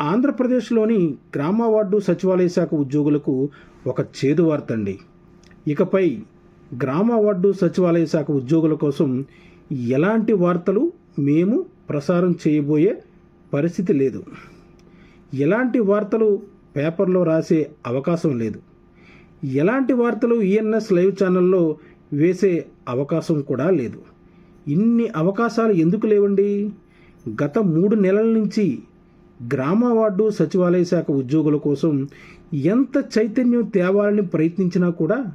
ఆంధ్రప్రదేశ్లోని గ్రామ వార్డు సచివాలయ శాఖ ఉద్యోగులకు ఒక చేదు వార్త అండి ఇకపై గ్రామ వార్డు సచివాలయ శాఖ ఉద్యోగుల కోసం ఎలాంటి వార్తలు మేము ప్రసారం చేయబోయే పరిస్థితి లేదు. ఎలాంటి వార్తలు పేపర్లో రాసే అవకాశం లేదు. ఎలాంటి వార్తలు ఈఎన్ఎస్ లైవ్ ఛానల్లో వేసే అవకాశం కూడా లేదు. ఇన్ని అవకాశాలు ఎందుకు లేవండి? గత మూడు నెలల నుంచి గ్రామ వార్డు సచివాలయ శాఖ ఉద్యోగుల కోసం ఎంత చైతన్యం తేవాలని ప్రయత్నించినా కూడా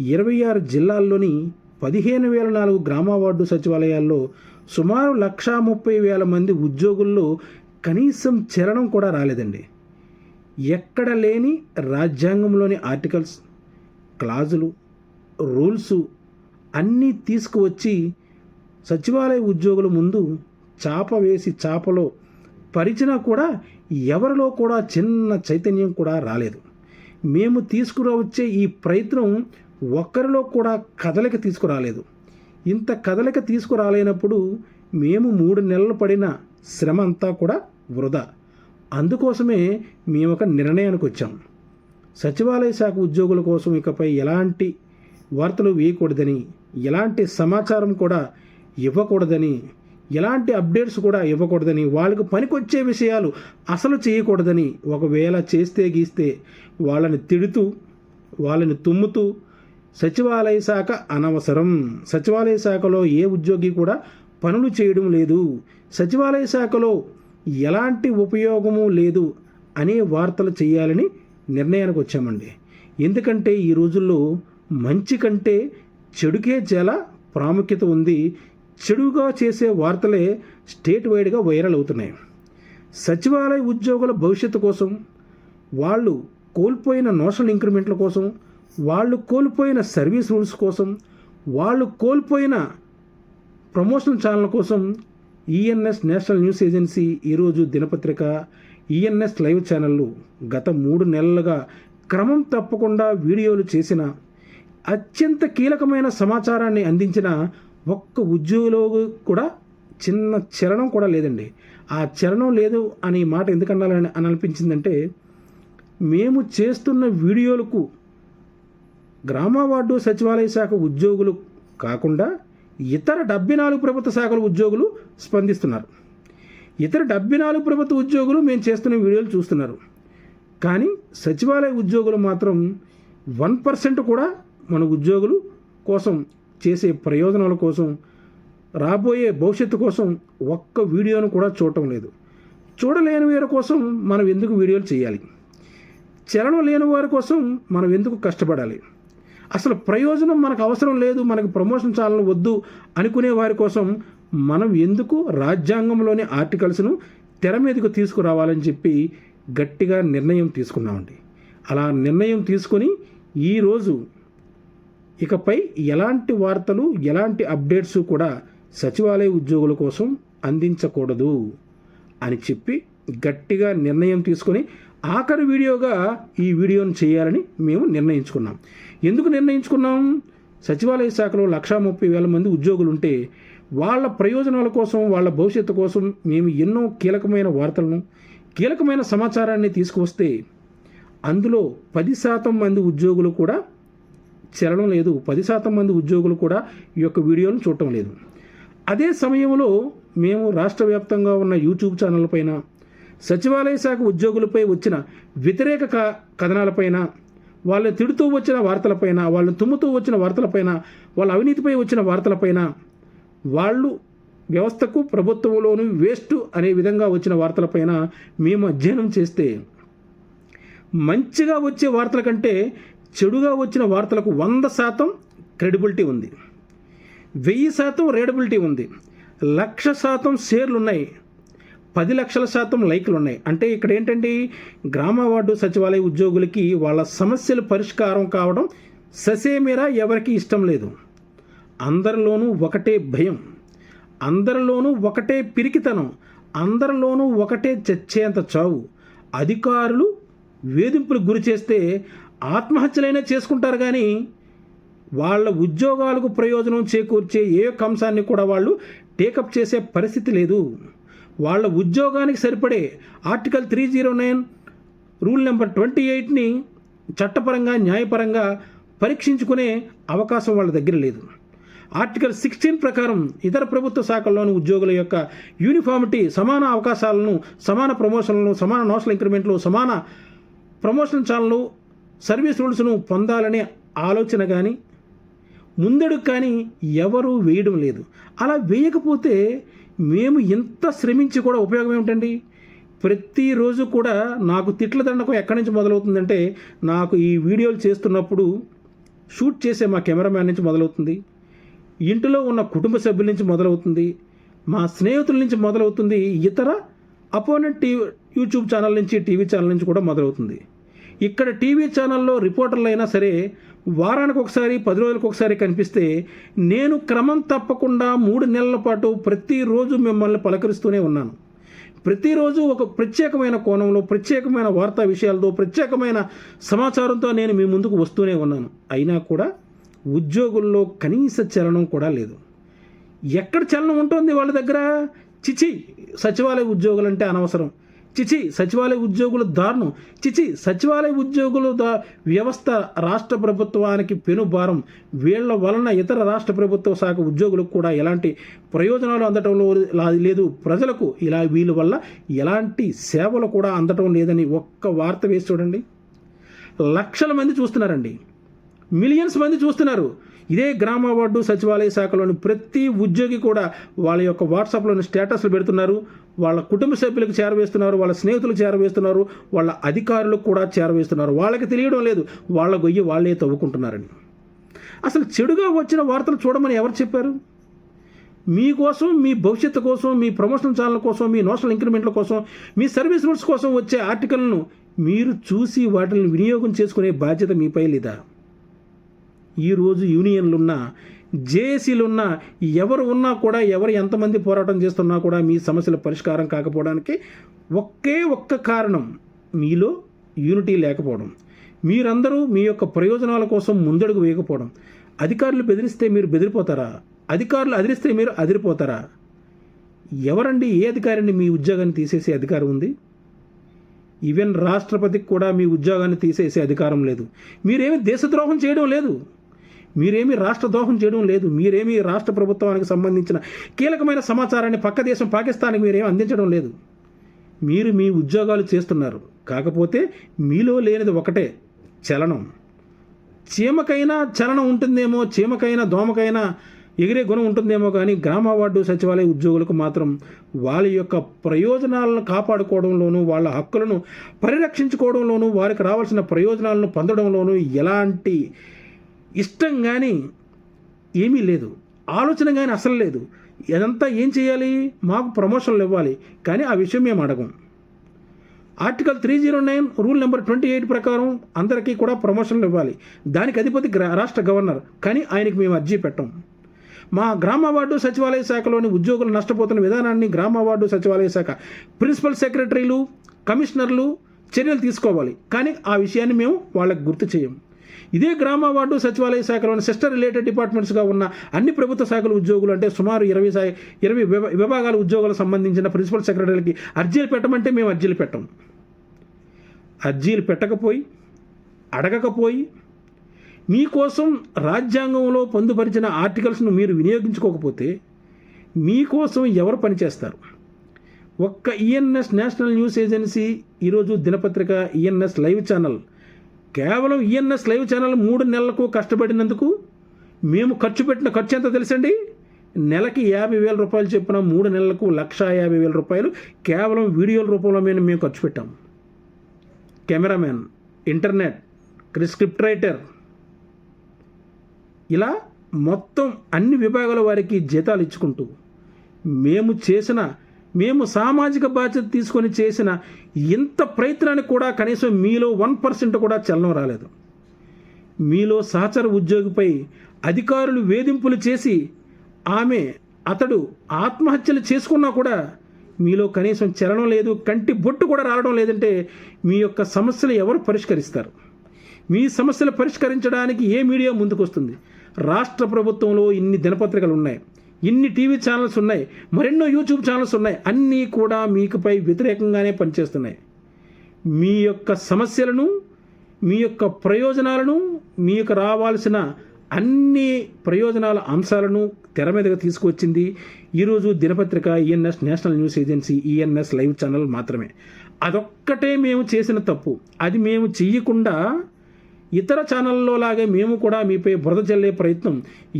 ఇరవై ఆరు జిల్లాల్లోని పదిహేను వేల నాలుగు గ్రామ వార్డు సచివాలయాల్లో సుమారు లక్షా ముప్పై వేల మంది ఉద్యోగుల్లో కనీసం చరణం కూడా రాలేదండి. ఎక్కడ లేని రాజ్యాంగంలోని ఆర్టికల్స్ క్లాజులు రూల్స్ అన్నీ తీసుకువచ్చి సచివాలయ ఉద్యోగుల ముందు చాప వేసి చాపలో పరిచినా కూడా ఎవరిలో కూడా చిన్న చైతన్యం కూడా రాలేదు. మేము తీసుకురావచ్చే ఈ ప్రయత్నం ఒక్కరిలో కూడా కదలిక తీసుకురాలేదు. ఇంత కదలిక తీసుకురాలేనప్పుడు మేము మూడు నెలలు పడిన శ్రమ అంతా కూడా వృధా. అందుకోసమే మేము ఒక నిర్ణయానికి వచ్చాం. సచివాలయ శాఖ ఉద్యోగుల కోసం ఇకపై ఎలాంటి వార్తలు వేయకూడదని ఎలాంటి సమాచారం కూడా ఇవ్వకూడదని ఎలాంటి అప్డేట్స్ కూడా ఇవ్వకూడదని వాళ్ళకు పనికొచ్చే విషయాలు అసలు చేయకూడదని ఒకవేళ చేస్తే గీస్తే వాళ్ళని తిడుతూ వాళ్ళని తుమ్ముతూ సచివాలయ శాఖ అనవసరం. సచివాలయ శాఖలో ఏ ఉద్యోగి కూడా పనులు చేయడం లేదు. సచివాలయ శాఖలో ఎలాంటి ఉపయోగము లేదు అనే వార్తలు చేయాలని నిర్ణయానికి వచ్చామండి. ఎందుకంటే ఈ రోజుల్లో మంచి కంటే చెడుకే చాలా ప్రాముఖ్యత ఉంది. చెడుగా చేసే వార్తలే స్టేట్ వైడ్గా వైరల్ అవుతున్నాయి. సచివాలయ ఉద్యోగుల భవిష్యత్తు కోసం వాళ్ళు కోల్పోయిన నోషనల్ ఇంక్రిమెంట్ల కోసం వాళ్ళు కోల్పోయిన సర్వీస్ రూల్స్ కోసం వాళ్ళు కోల్పోయిన ప్రమోషన్ ఛానల్ కోసం ఈఎన్ఎస్ నేషనల్ న్యూస్ ఏజెన్సీ ఈరోజు దినపత్రిక ఈఎన్ఎస్ లైవ్ ఛానళ్ళు గత మూడు నెలలుగా క్రమం తప్పకుండా వీడియోలు చేసిన అత్యంత కీలకమైన సమాచారాన్ని అందించిన ఒక్క ఉద్యోగిలో కూడా చిన్న చలనం కూడా లేదండి. ఆ చలనం లేదు అనే మాట ఎందుకన్నాలని అని అనిపించిందంటే మేము చేస్తున్న వీడియోలకు గ్రామ వార్డు సచివాలయ శాఖ ఉద్యోగులు కాకుండా ఇతర డెబ్బై నాలుగు ప్రభుత్వ శాఖల ఉద్యోగులు స్పందిస్తున్నారు. ఇతర డెబ్బై నాలుగు ప్రభుత్వ ఉద్యోగులు మేము చేస్తున్న వీడియోలు చూస్తున్నారు. కానీ సచివాలయ ఉద్యోగులు మాత్రం వన్ పర్సెంట్ కూడా మన ఉద్యోగులు కోసం చేసే ప్రయోజనాల కోసం రాబోయే భవిష్యత్తు కోసం ఒక్క వీడియోను కూడా చూడటం లేదు. చూడలేని వారి కోసం మనం ఎందుకు వీడియోలు చేయాలి? చలనం లేని వారి కోసం మనం ఎందుకు కష్టపడాలి? అసలు ప్రయోజనం మనకు అవసరం లేదు మనకు ప్రమోషన్ ఛానల్ వద్దు అనుకునే వారి కోసం మనం ఎందుకు రాజ్యాంగంలోని ఆర్టికల్స్ను తెర మీదకు తీసుకురావాలని చెప్పి గట్టిగా నిర్ణయం తీసుకున్నామండి. అలా నిర్ణయం తీసుకొని ఈరోజు ఇకపై ఎలాంటి వార్తలు ఎలాంటి అప్డేట్స్ కూడా సచివాలయ ఉద్యోగుల కోసం అందించకూడదు అని చెప్పి గట్టిగా నిర్ణయం తీసుకొని ఆఖరి వీడియోగా ఈ వీడియోను చేయాలని మేము నిర్ణయించుకున్నాం. ఎందుకు నిర్ణయించుకున్నాం? సచివాలయ శాఖలో లక్షా ముప్పై వేల మంది ఉద్యోగులు ఉంటే వాళ్ళ ప్రయోజనాల కోసం వాళ్ళ భవిష్యత్తు కోసం మేము ఎన్నో కీలకమైన వార్తలను కీలకమైన సమాచారాన్ని తీసుకువస్తే అందులో పది శాతం మంది ఉద్యోగులు కూడా చలనం లేదు. పది శాతం మంది ఉద్యోగులు కూడా ఈ యొక్క వీడియోను చూడటం లేదు. అదే సమయంలో మేము రాష్ట్ర వ్యాప్తంగా ఉన్న యూట్యూబ్ ఛానల్ పైన సచివాలయ శాఖ ఉద్యోగులపై వచ్చిన వ్యతిరేక క కథనాలపైన వాళ్ళని తిడుతూ వచ్చిన వార్తలపైన వాళ్ళని తుమ్ముతూ వచ్చిన వార్తలపైన వాళ్ళ అవినీతిపై వచ్చిన వార్తలపైన వాళ్ళు వ్యవస్థకు ప్రభుత్వంలోను వేస్ట్ అనే విధంగా వచ్చిన వార్తలపైన మేము అధ్యయనం చేస్తే మంచిగా వచ్చే వార్తల కంటే చెడుగా వచ్చిన వార్తలకు వంద శాతం క్రెడిబిలిటీ ఉంది. వెయ్యి శాతం రేడబిలిటీ ఉంది. లక్ష శాతం షేర్లు ఉన్నాయి. పది లక్షల శాతం లైక్లు ఉన్నాయి. అంటే ఇక్కడ ఏంటండి? గ్రామ వార్డు సచివాలయ ఉద్యోగులకి వాళ్ళ సమస్యలు పరిష్కారం కావడం ససేమిరా ఎవరికి ఇష్టం లేదు. అందరిలోనూ ఒకటే భయం. అందరిలోనూ ఒకటే పిరికితనం. అందరిలోనూ ఒకటే చచ్చేంత చావు. అధికారులు వేధింపులకు గురి చేస్తే ఆత్మహత్యలైనా చేసుకుంటారు కానీ వాళ్ళ ఉద్యోగాలకు ప్రయోజనం చేకూర్చే ఏ యొక్క అంశాన్ని కూడా వాళ్ళు టేకప్ చేసే పరిస్థితి లేదు. వాళ్ళ ఉద్యోగానికి సరిపడే article three zero nine rule number twenty ఎయిట్ని చట్టపరంగా న్యాయపరంగా పరీక్షించుకునే అవకాశం వాళ్ళ దగ్గర లేదు. ఆర్టికల్ సిక్స్టీన్ ప్రకారం ఇతర ప్రభుత్వ శాఖల్లోని ఉద్యోగుల యొక్క యూనిఫామిటీ సమాన అవకాశాలను సమాన ప్రమోషన్లు సమాన నోషల్ ఇంక్రిమెంట్లు సమాన ప్రమోషన్ ఛానళ్ళు సర్వీస్ రూల్స్ను పొందాలనే ఆలోచన కానీ ముందడు కానీ ఎవరూ వేయడం లేదు. అలా వేయకపోతే మేము ఎంత శ్రమించి కూడా ఉపయోగం ఏమిటండి? ప్రతిరోజు కూడా నాకు తిట్ల దండకం ఎక్కడి నుంచి మొదలవుతుందంటే నాకు ఈ వీడియోలు చేస్తున్నప్పుడు షూట్ చేసే మా కెమెరామ్యాన్ నుంచి మొదలవుతుంది. ఇంటిలో ఉన్న కుటుంబ సభ్యుల నుంచి మొదలవుతుంది. మా స్నేహితుల నుంచి మొదలవుతుంది. ఇతర అపోనెంట్ టీవీ యూట్యూబ్ ఛానల్ నుంచి టీవీ ఛానల్ నుంచి కూడా మొదలవుతుంది. ఇక్కడ టీవీ ఛానల్లో రిపోర్టర్లు అయినా సరే వారానికి ఒకసారి పది రోజులకు ఒకసారి కనిపిస్తే నేను క్రమం తప్పకుండా మూడు నెలల పాటు ప్రతిరోజు మిమ్మల్ని పలకరిస్తూనే ఉన్నాను. ప్రతిరోజు ఒక ప్రత్యేకమైన కోణంలో ప్రత్యేకమైన వార్తా విషయాలతో ప్రత్యేకమైన సమాచారంతో నేను మీ ముందుకు వస్తూనే ఉన్నాను. అయినా కూడా ఉద్యోగుల్లో కనీస చలనం కూడా లేదు. ఎక్కడ చలనం ఉంటుంది వాళ్ళ దగ్గర? చిచి సచివాలయ ఉద్యోగులు అంటే అనవసరం. చిచి సచివాలయ ఉద్యోగుల దారుణం. చిచి సచివాలయ ఉద్యోగుల దా వ్యవస్థ రాష్ట్ర ప్రభుత్వానికి పెనుభారం. వీళ్ళ వలన ఇతర రాష్ట్ర ప్రభుత్వ శాఖ ఉద్యోగులకు కూడా ఎలాంటి ప్రయోజనాలు అందటంలో లేదు. ప్రజలకు ఇలా వీళ్ళ వల్ల ఎలాంటి సేవలు కూడా అందటం లేదని ఒక్క వార్త వేసి చూడండి. లక్షల మంది చూస్తున్నారండి. మిలియన్స్ మంది చూస్తున్నారు. ఇదే గ్రామ వార్డు సచివాలయ శాఖలోని ప్రతి ఉద్యోగి కూడా వాళ్ళ యొక్క వాట్సాప్లోని స్టేటస్లు పెడుతున్నారు. వాళ్ళ కుటుంబ సభ్యులకు చేరవేస్తున్నారు వాళ్ళ స్నేహితులు చేరవేస్తున్నారు వాళ్ళ అధికారులకు కూడా చేరవేస్తున్నారు. వాళ్ళకి తెలియడం లేదు. వాళ్ళ గొయ్యి వాళ్ళే తవ్వుకుంటున్నారని. అసలు చెడుగా వచ్చిన వార్తలు చూడమని ఎవరు చెప్పారు? మీకోసం మీ భవిష్యత్తు కోసం మీ ప్రమోషన్ ఛానల్ కోసం మీ నోషనల్ ఇంక్రిమెంట్ల కోసం మీ సర్వీస్ రూల్స్ కోసం వచ్చే ఆర్టికల్ను మీరు చూసి వాటిని వినియోగం చేసుకునే బాధ్యత మీపై లేదా? ఈరోజు యూనియన్లున్న జేఏసీలున్నా ఎవరు ఉన్నా కూడా ఎవరు ఎంతమంది పోరాటం చేస్తున్నా కూడా మీ సమస్యల పరిష్కారం కాకపోవడానికి ఒకే ఒక్క కారణం మీలో యూనిటీ లేకపోవడం. మీరందరూ మీ యొక్క ప్రయోజనాల కోసం ముందడుగు వేయకపోవడం. అధికారులు బెదిరిస్తే మీరు బెదిరిపోతారా? అధికారులు అదిరిస్తే మీరు అదిరిపోతారా? ఎవరండి ఏ అధికారిని మీ ఉద్యోగాన్ని తీసేసే అధికారం ఉంది? ఈవెన్ రాష్ట్రపతికి కూడా మీ ఉద్యోగాన్ని తీసేసే అధికారం లేదు. మీరేమి దేశద్రోహం చేయడం లేదు. మీరేమి రాష్ట్ర ద్రోహం చేయడం లేదు. మీరేమీ రాష్ట్ర ప్రభుత్వానికి సంబంధించిన కీలకమైన సమాచారాన్ని పక్క దేశం పాకిస్తాన్కి మీరేమీ అందించడం లేదు. మీరు మీ ఉద్యోగాలు చేస్తున్నారు. కాకపోతే మీలో లేనిది ఒకటే చలనం. చీమకైనా చలనం ఉంటుందేమో చీమకైనా దోమకైనా ఎగిరే గుణం ఉంటుందేమో కానీ గ్రామ వార్డు సచివాలయ ఉద్యోగులకు మాత్రం వాళ్ళ యొక్క ప్రయోజనాలను కాపాడుకోవడంలోనూ వాళ్ళ హక్కులను పరిరక్షించుకోవడంలోనూ వారికి రావాల్సిన ప్రయోజనాలను పొందడంలోనూ ఎలాంటి ఇష్టం కానీ ఏమీ లేదు. ఆలోచన కానీ అసలు లేదు. ఇదంతా ఏం చేయాలి? మాకు ప్రమోషన్లు ఇవ్వాలి. కానీ ఆ విషయం మేము అడగం. Article three zero nine rule number twenty eight ప్రకారం అందరికీ కూడా ప్రమోషన్లు ఇవ్వాలి. దానికి అధిపతి గ్రా- రాష్ట్ర గవర్నర్. కానీ ఆయనకి మేము అర్జీ పెట్టం. మా గ్రామ వార్డు సచివాలయ శాఖలోని ఉద్యోగులు నష్టపోతున్న విధానాన్ని గ్రామ వార్డు సచివాలయ శాఖ ప్రిన్సిపల్ సెక్రటరీలు కమిషనర్లు చర్యలు తీసుకోవాలి. కానీ ఆ విషయాన్ని మేము వాళ్ళకి గుర్తు చేయం. ఇదే గ్రామ వార్డు సచివాలయ శాఖలోని సిస్టర్ రిలేటెడ్ డిపార్ట్మెంట్స్గా ఉన్న అన్ని ప్రభుత్వ శాఖల ఉద్యోగులు అంటే సుమారు ఇరవై శా- ఇరవై విభా- విభాగాల ఉద్యోగులకు సంబంధించిన ప్రిన్సిపల్ సెక్రటరీలకి అర్జీలు పెట్టమంటే మేము అర్జీలు పెట్టం. అర్జీలు పెట్టకపోయి అడగకపోయి మీకోసం రాజ్యాంగంలో పొందుపరిచిన ఆర్టికల్స్ను మీరు వినియోగించుకోకపోతే మీకోసం ఎవరు పనిచేస్తారు ఒక్క ఈఎన్ఎస్ నేషనల్ న్యూస్ ఏజెన్సీ ఈరోజు దినపత్రిక ఈఎన్ఎస్ లైవ్ ఛానల్ కేవలం ఈఎన్ఎస్ లైవ్ ఛానల్ మూడు నెలలకు కష్టపడినందుకు మేము ఖర్చు పెట్టిన ఖర్చు ఎంత తెలుసండి? నెలకి యాభై వేల రూపాయలు చెప్పిన మూడు నెలలకు లక్ష యాభై వేల రూపాయలు కేవలం వీడియోల రూపంలో మేము మేము ఖర్చు పెట్టాం. Cameraman internet script writer. ఇలా మొత్తం అన్ని విభాగాల వారికి జీతాలు ఇచ్చుకుంటూ మేము చేసిన మేము సామాజిక బాధ్యత తీసుకొని చేసిన ఇంత ప్రయత్నానికి కూడా కనీసం మీలో వన్ పర్సెంట్ కూడా చలనం రాలేదు. మీలో సహచర ఉద్యోగిపై అధికారులు వేధింపులు చేసి ఆమె అతడు ఆత్మహత్యలు చేసుకున్నా కూడా మీలో కనీసం చలనం లేదు కంటి బొట్టు కూడా రావడం లేదంటే మీ యొక్క సమస్యలు ఎవరు పరిష్కరిస్తారు? మీ సమస్యలు పరిష్కరించడానికి ఏ మీడియా ముందుకొస్తుంది? రాష్ట్ర ప్రభుత్వంలో ఇన్ని దినపత్రికలు ఉన్నాయి. ఇన్ని టీవీ ఛానల్స్ ఉన్నాయి మరెన్నో యూట్యూబ్ ఛానల్స్ ఉన్నాయి అన్నీ కూడా మీకుపై వ్యతిరేకంగానే పనిచేస్తున్నాయి. మీ యొక్క సమస్యలను మీ యొక్క ప్రయోజనాలను మీకు రావాల్సిన అన్ని ప్రయోజనాల అంశాలను తెర మీదగా తీసుకువచ్చింది ఈరోజు దినపత్రిక ENS national news agency ENS live channel మాత్రమే. అదొక్కటే మేము చేసిన తప్పు. అది మేము చెయ్యకుండా ఇతర ఛానల్లో లాగే మేము కూడా మీపై బురద చల్లే ప్రయత్నం.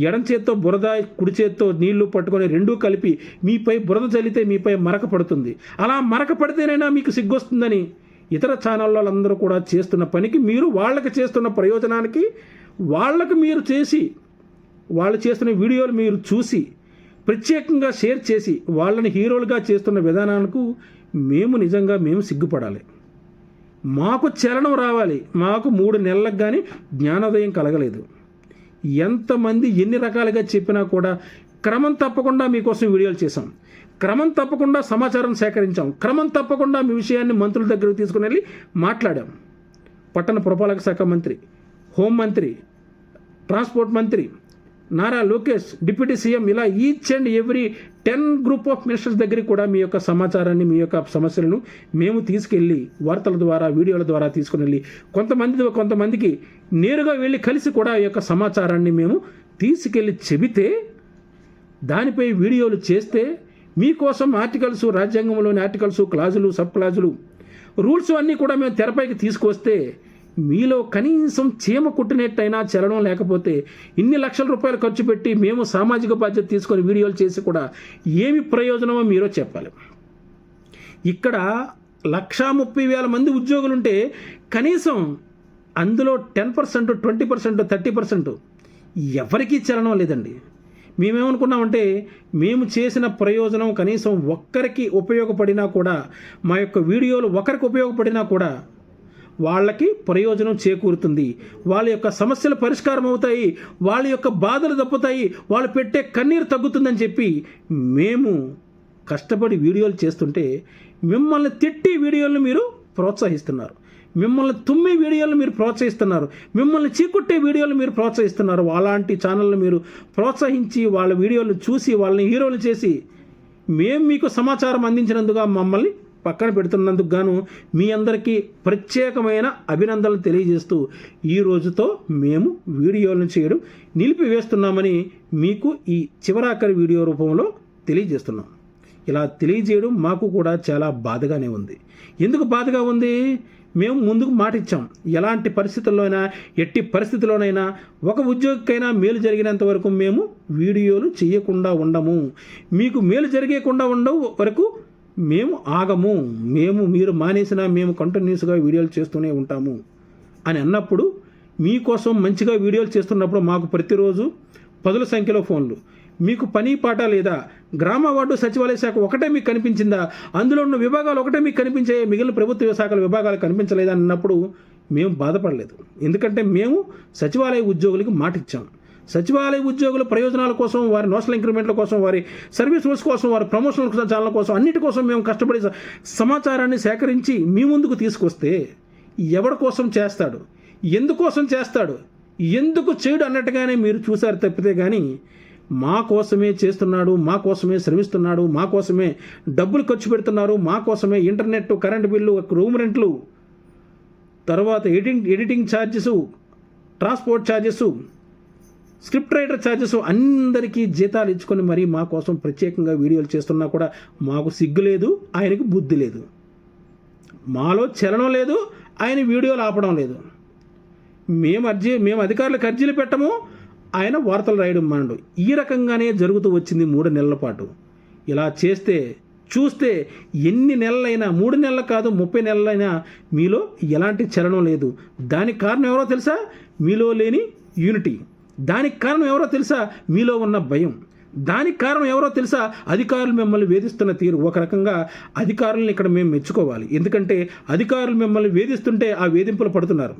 ఎడం చేత్తో బురద కుడి చేత్తో నీళ్ళు పట్టుకొని రెండూ కలిపి మీపై బురద చల్లితే మీపై మరక పడుతుంది. అలా మరక పడితేనైనా మీకు సిగ్గొస్తుందని ఇతర ఛానళ్ళ అందరూ కూడా చేస్తున్న పనికి మీరు వాళ్ళకి చేస్తున్న ప్రయోజనానికి వాళ్ళకు మీరు చేసి వాళ్ళు చేస్తున్న వీడియోలు మీరు చూసి ప్రత్యేకంగా షేర్ చేసి వాళ్ళని హీరోలుగా చేస్తున్న విధానాలకు మేము నిజంగా మేము సిగ్గుపడాలి. మాకు చలనం రావాలి. మాకు మూడు నెలలకు కానీ జ్ఞానోదయం కలగలేదు. ఎంతమంది ఎన్ని రకాలుగా చెప్పినా కూడా క్రమం తప్పకుండా మీకోసం వీడియోలు చేశాం. క్రమం తప్పకుండా సమాచారం సేకరించాం. క్రమం తప్పకుండా మీ విషయాన్ని మంత్రుల దగ్గరకు తీసుకుని వెళ్ళి మాట్లాడాం. పట్టణ పురపాలక శాఖ మంత్రి హోంమంత్రి ట్రాన్స్పోర్ట్ మంత్రి నారా లోకేష్ డిప్యూటీ సీఎం ఇలా each and every ten group of ministers దగ్గరికి కూడా మీ యొక్క సమాచారాన్ని మీ యొక్క సమస్యలను మేము తీసుకెళ్ళి వార్తల ద్వారా వీడియోల ద్వారా తీసుకుని వెళ్ళి కొంతమంది కొంతమందికి నేరుగా వెళ్ళి కలిసి కూడా ఈ యొక్క సమాచారాన్ని మేము తీసుకెళ్ళి చెబితే దానిపై వీడియోలు చేస్తే మీకోసం ఆర్టికల్స్ రాజ్యాంగంలోని ఆర్టికల్స్ క్లాజులు సబ్ క్లాజులు రూల్స్ అన్నీ కూడా మేము తెరపైకి తీసుకొస్తే మీలో కనీసం చీమ కుట్టినట్టయినా చలనం లేకపోతే ఇన్ని లక్షల రూపాయలు ఖర్చు పెట్టి మేము సామాజిక బాధ్యత తీసుకొని వీడియోలు చేసి కూడా ఏమి ప్రయోజనమో మీరో చెప్పాలి. ఇక్కడ లక్షా ముప్పై వేల మంది ఉద్యోగులుంటే కనీసం అందులో ten percent twenty percent thirty percent ఎవరికీ చలనం లేదండి. మేమేమనుకున్నామంటే మేము చేసిన ప్రయోజనం కనీసం ఒక్కరికి ఉపయోగపడినా కూడా మా యొక్క వీడియోలు ఒకరికి ఉపయోగపడినా కూడా వాళ్ళకి ప్రయోజనం చేకూరుతుంది. వాళ్ళ యొక్క సమస్యలు పరిష్కారం అవుతాయి. వాళ్ళ యొక్క బాధలు తప్పుతాయి. వాళ్ళు పెట్టే కన్నీరు తగ్గుతుందని చెప్పి మేము కష్టపడి వీడియోలు చేస్తుంటే మిమ్మల్ని తిట్టి వీడియోలను మీరు ప్రోత్సహిస్తున్నారు. మిమ్మల్ని తుమ్మి వీడియోలు మీరు ప్రోత్సహిస్తున్నారు. మిమ్మల్ని చీకుట్టే వీడియోలు మీరు ప్రోత్సహిస్తున్నారు. అలాంటి ఛానళ్ళు మీరు ప్రోత్సహించి వాళ్ళ వీడియోలు చూసి వాళ్ళని హీరోలు చేసి మేము మీకు సమాచారం అందించినందుగా మమ్మల్ని పక్కన పెడుతున్నందుకు గాను మీ అందరికీ ప్రత్యేకమైన అభినందనలు తెలియజేస్తూ ఈ రోజుతో మేము వీడియోలను చేయడం నిలిపివేస్తున్నామని మీకు ఈ చివరాఖరి వీడియో రూపంలో తెలియజేస్తున్నాం. ఇలా తెలియజేయడం మాకు కూడా చాలా బాధగానే ఉంది. ఎందుకు బాధగా ఉంది? మేము ముందుకు మాట ఇచ్చాం ఎలాంటి పరిస్థితుల్లోనైనా ఎట్టి పరిస్థితుల్లోనైనా ఒక ఉద్యోగికైనా మేలు జరిగినంత వరకు మేము వీడియోలు చేయకుండా ఉండము. మీకు మేలు జరిగేకుండా ఉండవు వరకు మేము ఆగము మేము మీరు మానేసినా మేము కంటిన్యూస్గా వీడియోలు చేస్తూనే ఉంటాము అని అన్నప్పుడు మీకోసం మంచిగా వీడియోలు చేస్తున్నప్పుడు మాకు ప్రతిరోజు పదుల సంఖ్యలో ఫోన్లు. మీకు పని పాట లేదా గ్రామ వార్డు సచివాలయ శాఖ ఒకటే మీకు కనిపించిందా? అందులో ఉన్న విభాగాలు ఒకటే మీకు కనిపించే మిగిలిన ప్రభుత్వ శాఖల విభాగాలు కనిపించలేదా? అన్నప్పుడు మేము బాధపడలేదు. ఎందుకంటే మేము సచివాలయ ఉద్యోగులకి మాట ఇచ్చాము సచివాలయ ఉద్యోగుల ప్రయోజనాల కోసం వారి నోషనల్ ఇంక్రిమెంట్ల కోసం వారి సర్వీస్ రూల్స్ కోసం వారి ప్రమోషనల్ చాలా కోసం అన్నిటి కోసం మేము కష్టపడి సమాచారాన్ని సేకరించి మీ ముందుకు తీసుకొస్తే ఎవరి కోసం చేస్తాడు? ఎందుకోసం చేస్తాడు? ఎందుకు చేయడు అన్నట్టుగానే మీరు చూశారు తప్పితే కానీ మా కోసమే చేస్తున్నాడు మా కోసమే శ్రమిస్తున్నాడు మా కోసమే డబ్బులు ఖర్చు పెడుతున్నారు మా కోసమే ఇంటర్నెట్ కరెంట్ బిల్లు రూమ్ రెంట్లు తర్వాత editing editing charges transport charges script writer charges అందరికీ జీతాలు ఇచ్చుకొని మరీ మా కోసం ప్రత్యేకంగా వీడియోలు చేస్తున్నా కూడా మాకు సిగ్గు లేదు ఆయనకి బుద్ధి లేదు. మాలో చలనం లేదు ఆయన వీడియోలు ఆపడం లేదు. మేము అర్జీ మేము అధికారులకు అర్జీలు పెట్టము ఆయన వార్తలు రాయడం మానడు. ఈ రకంగానే జరుగుతూ వచ్చింది మూడు నెలల పాటు. ఇలా చేస్తే చూస్తే ఎన్ని నెలలైనా మూడు నెలలు కాదు ముప్పై నెలలైనా మీలో ఎలాంటి చలనం లేదు. దానికి కారణం ఎవరో తెలుసా? మీలో లేని యూనిటీ. దానికి కారణం ఎవరో తెలుసా? మీలో ఉన్న భయం. దానికి కారణం ఎవరో తెలుసా? అధికారులు మిమ్మల్ని వేధిస్తున్న తీరు. ఒక రకంగా అధికారులను ఇక్కడ మేము మెచ్చుకోవాలి. ఎందుకంటే అధికారులు మిమ్మల్ని వేధిస్తుంటే ఆ వేధింపులు పడుతున్నారు.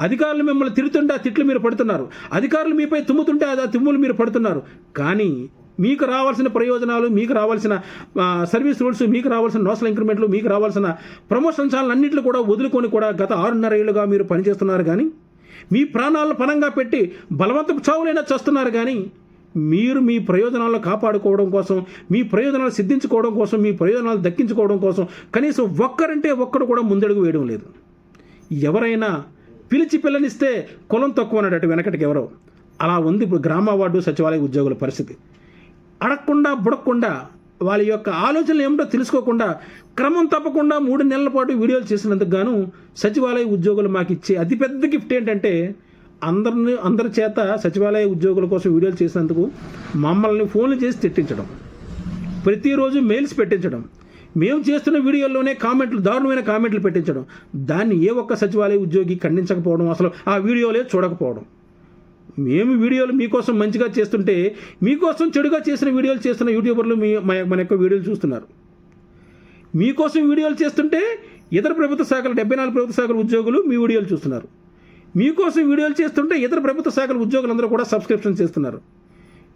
అధికారులు మిమ్మల్ని తిడుతుంటే ఆ తిట్లు మీరు పడుతున్నారు. అధికారులు మీపై తుమ్ముతుంటే ఆ తుమ్ములు మీరు పడుతున్నారు. కానీ మీకు రావాల్సిన ప్రయోజనాలు మీకు రావాల్సిన సర్వీస్ రూల్స్ మీకు రావాల్సిన నోషల్ ఇంక్రిమెంట్లు మీకు రావాల్సిన ప్రమోషన్ ఛానల్ అన్నింటిలో కూడా వదులుకొని కూడా గత ఆరున్నర ఏళ్ళుగా మీరు పనిచేస్తున్నారు. కానీ మీ ప్రాణాలను పనంగా పెట్టి బలవంతపు చావులైనా చేస్తున్నారు కానీ మీరు మీ ప్రయోజనాలను కాపాడుకోవడం కోసం మీ ప్రయోజనాలు సిద్ధించుకోవడం కోసం మీ ప్రయోజనాలు దక్కించుకోవడం కోసం కనీసం ఒక్కరంటే ఒక్కడు కూడా ముందడుగు వేయడం లేదు. ఎవరైనా పిలిచి పిల్లనిస్తే కులం తక్కువ అన్నట్టు వెనకటికి ఎవరో. అలా ఉంది ఇప్పుడు గ్రామ వార్డు సచివాలయ ఉద్యోగుల పరిస్థితి. అడగకుండా బుడకుండా వాళ్ళ యొక్క ఆలోచనలు ఏమిటో తెలుసుకోకుండా క్రమం తప్పకుండా మూడు నెలల పాటు వీడియోలు చేసినందుకు గాను సచివాలయ ఉద్యోగులు మాకు ఇచ్చే అతిపెద్ద గిఫ్ట్ ఏంటంటే అందరిని అందరి చేత సచివాలయ ఉద్యోగుల కోసం వీడియోలు చేసినందుకు మమ్మల్ని ఫోన్లు చేసి తిట్టించడం ప్రతిరోజు మెయిల్స్ పెట్టించడం మేము చేస్తున్న వీడియోల్లోనే కామెంట్లు దారుణమైన కామెంట్లు పెట్టించడం దాన్ని ఏ ఒక్క సచివాలయ ఉద్యోగి ఖండించకపోవడం అసలు ఆ వీడియోలే చూడకపోవడం. మేము వీడియోలు మీకోసం మంచిగా చేస్తుంటే మీకోసం చెడుగా చేసిన వీడియోలు చేస్తున్న యూట్యూబర్లు మీ మా- మన యొక్క వీడియోలు చూస్తున్నారు. మీకోసం వీడియోలు చేస్తుంటే ఇతర ప్రభుత్వ శాఖల డెబ్బై నాలుగు ప్రభుత్వ శాఖల ఉద్యోగులు మీ వీడియోలు చూస్తున్నారు. మీకోసం వీడియోలు చేస్తుంటే ఇతర ప్రభుత్వ శాఖల ఉద్యోగులందరూ కూడా సబ్స్క్రిప్షన్ చేస్తున్నారు.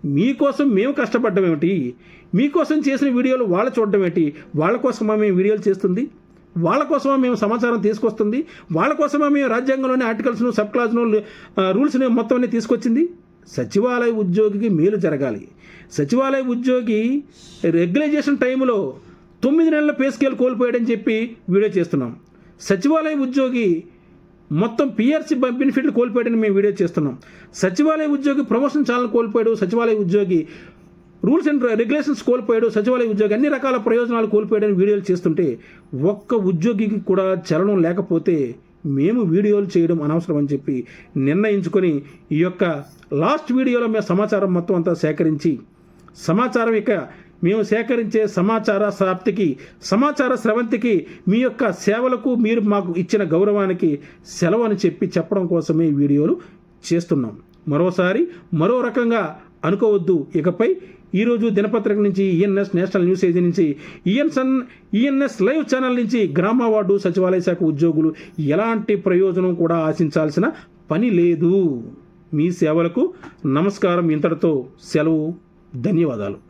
మీకోసం మేము కష్టపడడం ఏమిటి? మీకోసం చేసిన వీడియోలు వాళ్ళు చూడడం ఏంటి వాళ్ళ కోసమా మేము వీడియోలు చేస్తుంది? వాళ్ళ కోసమే మేము సమాచారం తీసుకొస్తుంది. వాళ్ళ కోసమే మేము రాజ్యాంగంలోని ఆర్టికల్స్ను సబ్ క్లాజ్ను రూల్స్ని మొత్తం అన్ని తీసుకొచ్చింది. సచివాలయ ఉద్యోగికి మేలు జరగాలి. సచివాలయ ఉద్యోగి రెగ్యులైజేషన్ టైంలో తొమ్మిది నెలల పే స్కేల్ కోల్పోయాడని చెప్పి వీడియో చేస్తున్నాం. సచివాలయ ఉద్యోగి మొత్తం పిఆర్సీ బెనిఫిట్లు కోల్పోయాడని మేము వీడియో చేస్తున్నాం. సచివాలయ ఉద్యోగి ప్రమోషన్ ఛానల్ కోల్పోయాడు. సచివాలయ ఉద్యోగి రూల్స్ అండ్ రెగ్యులేషన్స్ కోల్పోయాడు సచివాలయ ఉద్యోగి అన్ని రకాల ప్రయోజనాలు కోల్పోయాడని వీడియోలు చేస్తుంటే ఒక్క ఉద్యోగికి కూడా చలనం లేకపోతే మేము వీడియోలు చేయడం అనవసరం అని చెప్పి నిర్ణయించుకొని ఈ యొక్క లాస్ట్ వీడియోలో మేము సమాచారం మొత్తం అంతా సేకరించి సమాచారం ఇక మేము సేకరించే సమాచార ప్రాప్తికి సమాచార స్రవంతికి మీ యొక్క సేవలకు మీరు మాకు ఇచ్చిన గౌరవానికి సెలవు అని చెప్పి చెప్పడం కోసమే వీడియోలు చేస్తున్నాం. మరోసారి మరో రకంగా అనుకోవద్దు. ఇకపై ఈరోజు దినపత్రిక నుంచి ఈఎన్ఎస్ నేషనల్ న్యూస్ ఏజెన్సీ నుంచి ఈఎన్సన్ ఈఎన్ఎస్ లైవ్ ఛానల్ నుంచి గ్రామ వార్డు సచివాలయ శాఖ ఉద్యోగులు ఎలాంటి ప్రయోజనం కూడా ఆశించాల్సిన పని లేదు. మీ సేవలకు నమస్కారం. ఇంతటితో సెలవు. ధన్యవాదాలు.